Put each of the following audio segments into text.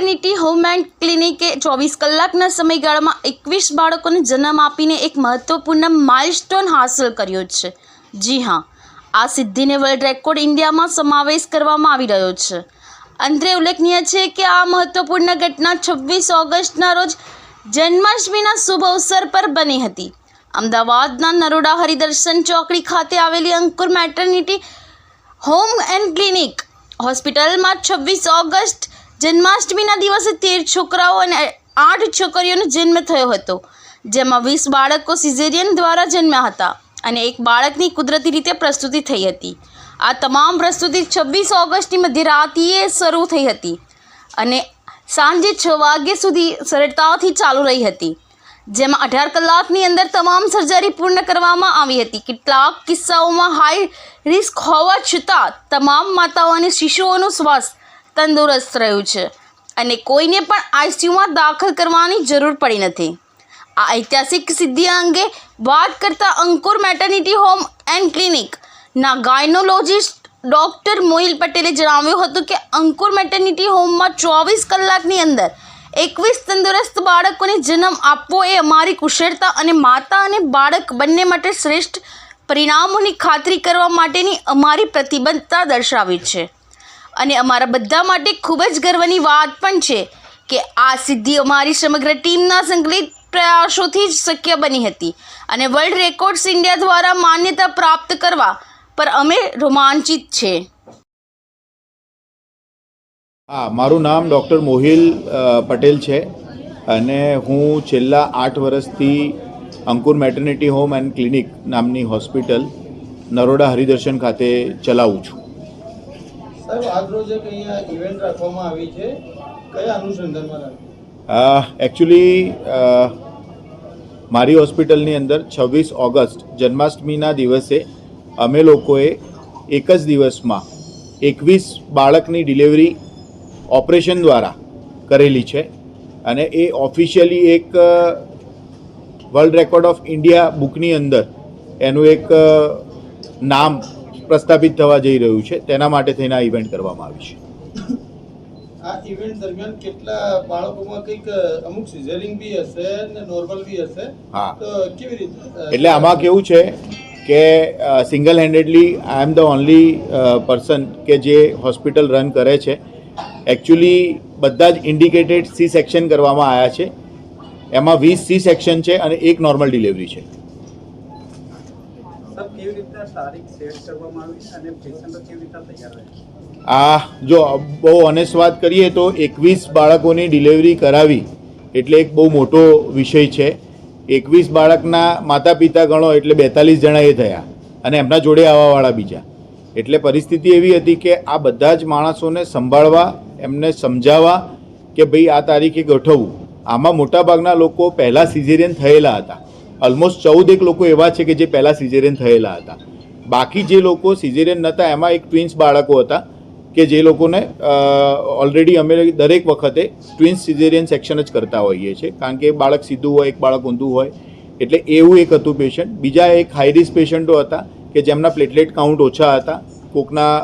Maternity home and ક્લિનિકે ચોવીસ કલાકના સમયગાળામાં એકવીસ બાળકોને જન્મ આપીને એક મહત્વપૂર્ણ માઇલસ્ટોન હાંસલ કર્યો છે. જી હા, આ સિદ્ધિને વર્લ્ડ રેકોર્ડ ઇન્ડિયામાં સમાવેશ કરવામાં આવી રહ્યો છે. અંતરે ઉલ્લેખનીય છે કે આ મહત્વપૂર્ણ ઘટના છવ્વીસ ઓગસ્ટના રોજ જન્માષ્ટમીના શુભ અવસર પર બની હતી. અમદાવાદના નરોડા હરિદર્શન ચોકડી ખાતે આવેલી Ankur maternity home and clinic હોસ્પિટલમાં છવ્વીસ ઓગસ્ટ જન્માષ્ટમીના દિવસે તેર છોકરાઓ અને આઠ છોકરીઓનો જન્મ થયો હતો, જેમાં વીસ બાળકો સિઝેરિયન દ્વારા જન્મ્યા હતા અને એક બાળકની કુદરતી રીતે પ્રસ્તુતિ થઈ હતી. આ તમામ પ્રસ્તુતિ છવ્વીસ ઓગસ્ટની મધ્યરાત્રિએ શરૂ થઈ હતી અને સાંજે છ વાગ્યા સુધી સરળતાથી ચાલુ રહી હતી, જેમાં અઢાર કલાકની અંદર તમામ સર્જરી પૂર્ણ કરવામાં આવી હતી. કેટલાક કિસ્સાઓમાં હાઈ રિસ્ક હોવા છતાં તમામ માતાઓ અને શિશુઓનું સ્વાસ્થ્ય તંદુરસ્ત રહ્યું છે અને કોઈને પણ આઈસીયુમાં દાખલ કરવાની જરૂર પડી નથી. આ ઐતિહાસિક સિદ્ધિ અંગે વાત કરતા અંકુર મેટર્નિટી હોમ એન્ડ ક્લિનિકના ગાયનોલોજિસ્ટ ડૉક્ટર મોહિલ પટેલે જણાવ્યું હતું કે અંકુર મેટર્નિટી હોમમાં ચોવીસ કલાકની અંદર એકવીસ તંદુરસ્ત બાળકોને જન્મ આપવો એ અમારી કુશળતા અને માતા અને બાળક બંને માટે શ્રેષ્ઠ પરિણામોની ખાતરી કરવા માટેની અમારી પ્રતિબદ્ધતા દર્શાવી છે. અને અમારા બધા માટે ખૂબ જ ગર્વની વાત પણ છે કે આ સિદ્ધિ અમારી સમગ્ર ટીમના સંકલિત પ્રયાસોથી જ શક્ય બની હતી અને વર્લ્ડ રેકોર્ડ્સ ઇન્ડિયા દ્વારા માન્યતા પ્રાપ્ત કરવા પર અમે રોમાંચિત છે. હા, મારું નામ ડૉક્ટર મોહિલ પટેલ છે અને હું છેલ્લા આઠ વર્ષથી Ankur maternity home and clinic નામની હોસ્પિટલ નરોડા હરિદર્શન ખાતે ચલાવું છું. સાહેબ એકચ્યુઅલી મારી હોસ્પિટલની અંદર છવ્વીસ ઓગસ્ટ જન્માષ્ટમીના દિવસે અમે લોકોએ એક જ દિવસમાં એકવીસ બાળકની ડિલિવરી ઓપરેશન દ્વારા કરેલી છે અને એ ઓફિશિયલી એક વર્લ્ડ રેકોર્ડ ઓફ ઇન્ડિયા બુકની અંદર એનું એક નામ પ્રસ્થાપિત થવા જઈ રહ્યું છે તેના માટે થઈને આ ઇવેન્ટ કરવામાં આવી છે. આ ઇવેન્ટ દરમિયાન કેટલા બાળકોમાં કંઈક અમુક સિઝરિંગ બી હશે ને નોર્મલ બી હશે? હા. તો કેવી રીતે? એટલે આમાં કેવું છે કે single handedly I am the only person કે જે હોસ્પિટલ રન કરે છે. એકચ્યુઅલી બધા જ ઇન્ડિકેટેડ સી સેક્શન કરવામાં આવ્યા છે. એમાં વીસ સી સેક્શન છે અને એક નોર્મલ ડિલિવરી છે. કેવી રીતના તારીખ સેટ કરવામાં આવી અને પેશન્ટો કેવી રીતના તૈયાર રહે આ જો બહુ ઓનેસ્ટ વાત કરીએ તો એકવીસ બાળકોની ડિલિવરી કરાવી એટલે એક બહુ મોટો વિષય છે. એકવીસ બાળકના માતા પિતા ગણો એટલે બેતાલીસ જણા એ થયા અને એમના જોડે આવવાવાળા બીજા. એટલે પરિસ્થિતિ એવી હતી કે આ બધા જ માણસોને સંભાળવા, એમને સમજાવવા કે ભાઈ આ તારીખે ગોઠવવું. આમાં મોટાભાગના લોકો પહેલાં સિઝેરિયન થયેલા હતા. ઓલમોસ્ટ ચૌદ એક લોકો એવા છે કે જે પહેલાં સિઝેરિયન થયેલા હતા. બાકી જે લોકો સિઝેરિયન નહોતા એમાં એક ટ્વિન્સ બાળકો હતા કે જે લોકોને ઓલરેડી અમે દરેક વખતે ટ્વિન્સ સિઝેરિયન સેક્શન જ કરતા હોઈએ છીએ. કારણ કે બાળક સીધું હોય, એક બાળક ઊંધું હોય, એટલે એવું એક હતું પેશન્ટ બીજા એક હાઈ રિસ્ક પેશન્ટો હતા કે જેમના પ્લેટલેટ કાઉન્ટ ઓછા હતા. કોકના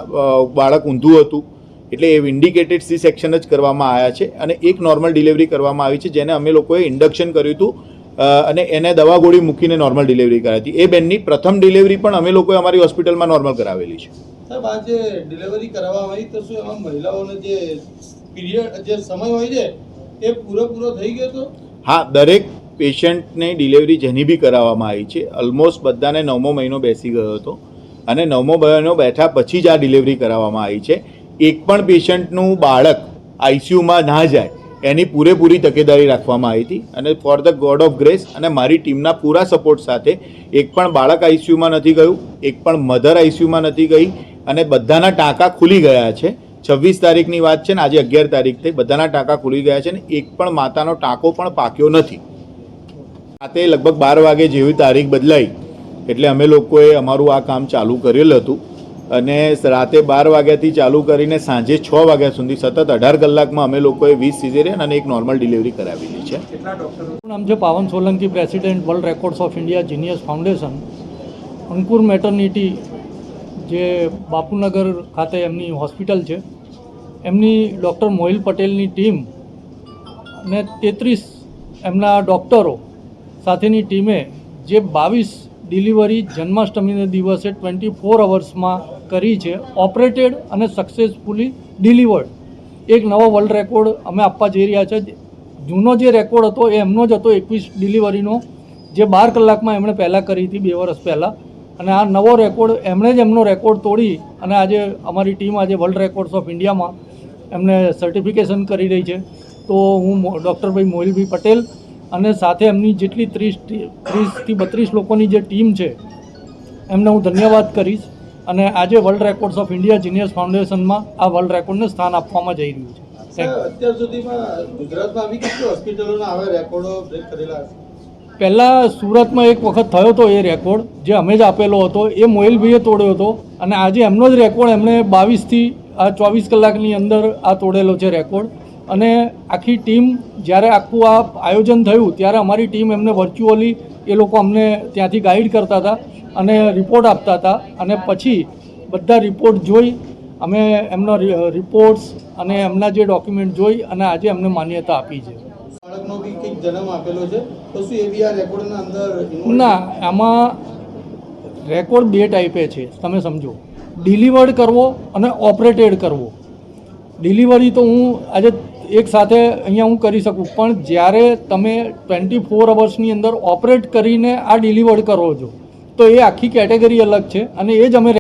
બાળક ઊંધું હતું. એટલે એ ઇન્ડિકેટેડ સી સેક્શન જ કરવામાં આવ્યા છે અને એક નોર્મલ ડિલિવરી કરવામાં આવી છે જેને અમે લોકોએ ઇન્ડક્શન કર્યું હતું અને એને દવા ગોળી મૂકીને નોર્મલ ડિલિવરી કરાવી હતી. એ બેનની પ્રથમ ડિલિવરી પણ અમે લોકોએ અમારી હોસ્પિટલમાં નોર્મલ કરાવેલી છે. સાહેબ આ જે ડિલિવરી કરવામાં આવી તો શું એમાં મહિલાઓનો જે પીરિયડ જે સમય હોય છે એ પૂરેપૂરો થઈ ગયો તો? હા દરેક પેશન્ટને ડિલિવરી જેની બી કરાવવામાં આવી છે. ઓલમોસ્ટ બધાને નવમો મહિનો બેસી ગયો હતો. અને નવમો મહિનો બેઠા પછી જ આ ડિલિવરી કરાવવામાં આવી છે. એક પણ પેશન્ટનું બાળક આઈસીયુમાં ના જાય એની પૂરેપૂરી તકેદારી રાખવામાં આવી હતી અને for the god of grace અને મારી ટીમના પૂરા સપોર્ટ સાથે એક પણ બાળક આઈસીયુમાં નથી ગયું, એક પણ મધર આઈસીયુમાં નથી ગઈ અને બધાના ટાંકા ખુલી ગયા છે. છવ્વીસ તારીખની વાત છે ને, આજે અગિયાર તારીખ થઈ, બધાના ટાંકા ખુલી ગયા છે ને, એક પણ માતાનો ટાંકો પણ પાક્યો નથી. રાતે લગભગ બાર વાગે જેવી તારીખ બદલાઈ, એટલે અમે લોકોએ અમારું આ કામ ચાલુ કરેલ હતું. અને રાતે બાર વાગ્યાથી ચાલુ કરીને સાંજે છ વાગ્યા સુધી સતત અઢાર કલાકમાં અમે લોકોએ વીસ સિઝેરિયન અને એક નોર્મલ ડિલિવરી કરાવેલી છે. કેટલા નામ છે Pavan Solanki president world records of India genius foundation Ankur maternity જે બાપુનગર ખાતે એમની હોસ્પિટલ છે. એમની ડૉક્ટર મોહિલ પટેલની ટીમ ને તેત્રીસ એમના ડૉક્ટરો સાથેની ટીમે જે બાવીસ ડિલિવરી જન્માષ્ટમીના દિવસે ટ્વેન્ટી ફોર અવર્સમાં કરી છે. ઓપરેટેડ અને સક્સેસફુલી ડિલિવર્ડ. એક નવો વર્લ્ડ રેકોર્ડ અમે આપવા જઈ રહ્યા છે. જૂનો જે રેકોર્ડ હતો એ એમનો જ હતો એકવીસ ડિલિવરીનો, જે બાર કલાકમાં એમણે પહેલાં કરી હતી બે વર્ષ પહેલાં. અને આ નવો રેકોર્ડ એમણે જ એમનો રેકોર્ડ તોડી અને આજે અમારી ટીમ આજે વર્લ્ડ રેકોર્ડ્સ ઓફ ઇન્ડિયામાં એમને સર્ટિફિકેશન કરી રહી છે. તો હું ડૉક્ટરભાઈ મોહિલભાઈ પટેલ અને સાથે એમની જેટલી ત્રીસ ત્રીસથી બત્રીસ લોકોની જે ટીમ છે એમને હું ધન્યવાદ કરીશ. અને આજે world records of India genius ફાઉન્ડેશનમાં આ વર્લ્ડ રેકોર્ડને સ્થાન આપવામાં જઈ રહ્યું છે. અત્યાર સુધીમાં ગુજરાતમાં આવી કેટલી હોસ્પિટલોના આવા રેકોર્ડો બ્રેક કરેલા હશે? પહેલાં સુરતમાં એક વખત થયો હતો એ રેકોર્ડ જે અમે જ આપેલો હતો. એ મોહિલભાઈએ તોડ્યો હતો. અને આજે એમનો જ રેકોર્ડ એમણે બાવીસથી આ ચોવીસ કલાકની અંદર આ તોડેલો છે રેકોર્ડ. અને આખી ટીમ જ્યારે આખું આ આયોજન થયું ત્યારે અમારી ટીમ એમને વર્ચ્યુઅલી એ લોકો અમને ત્યાંથી ગાઈડ કરતા હતા અને રિપોર્ટ આપતા હતા. અને પછી બધા રિપોર્ટ જોઈ અમે એમનો રિપોર્ટ્સ અને એમના જે ડોક્યુમેન્ટ જોઈ અને આજે એમને માન્યતા આપી છે. બાળકનો બી કંઈક જન્મ આપેલો છે તો શું એ આ રેકોર્ડના અંદર ના આમાં રેકોર્ડ બે ટાઈપે છે તમે સમજો. ડિલિવર્ડ કરવો અને ઓપરેટેડ કરવો. ડિલિવરી તો હું આજે એક સાથે અહીંયા હું કરી શકું. પણ જ્યારે તમે ટ્વેન્ટી ફોર અવર્સની અંદર ઓપરેટ કરીને આ ડિલિવર્ડ કરો છો, તો એ આખી કેટેગરી અલગ છે અને એ જ અમે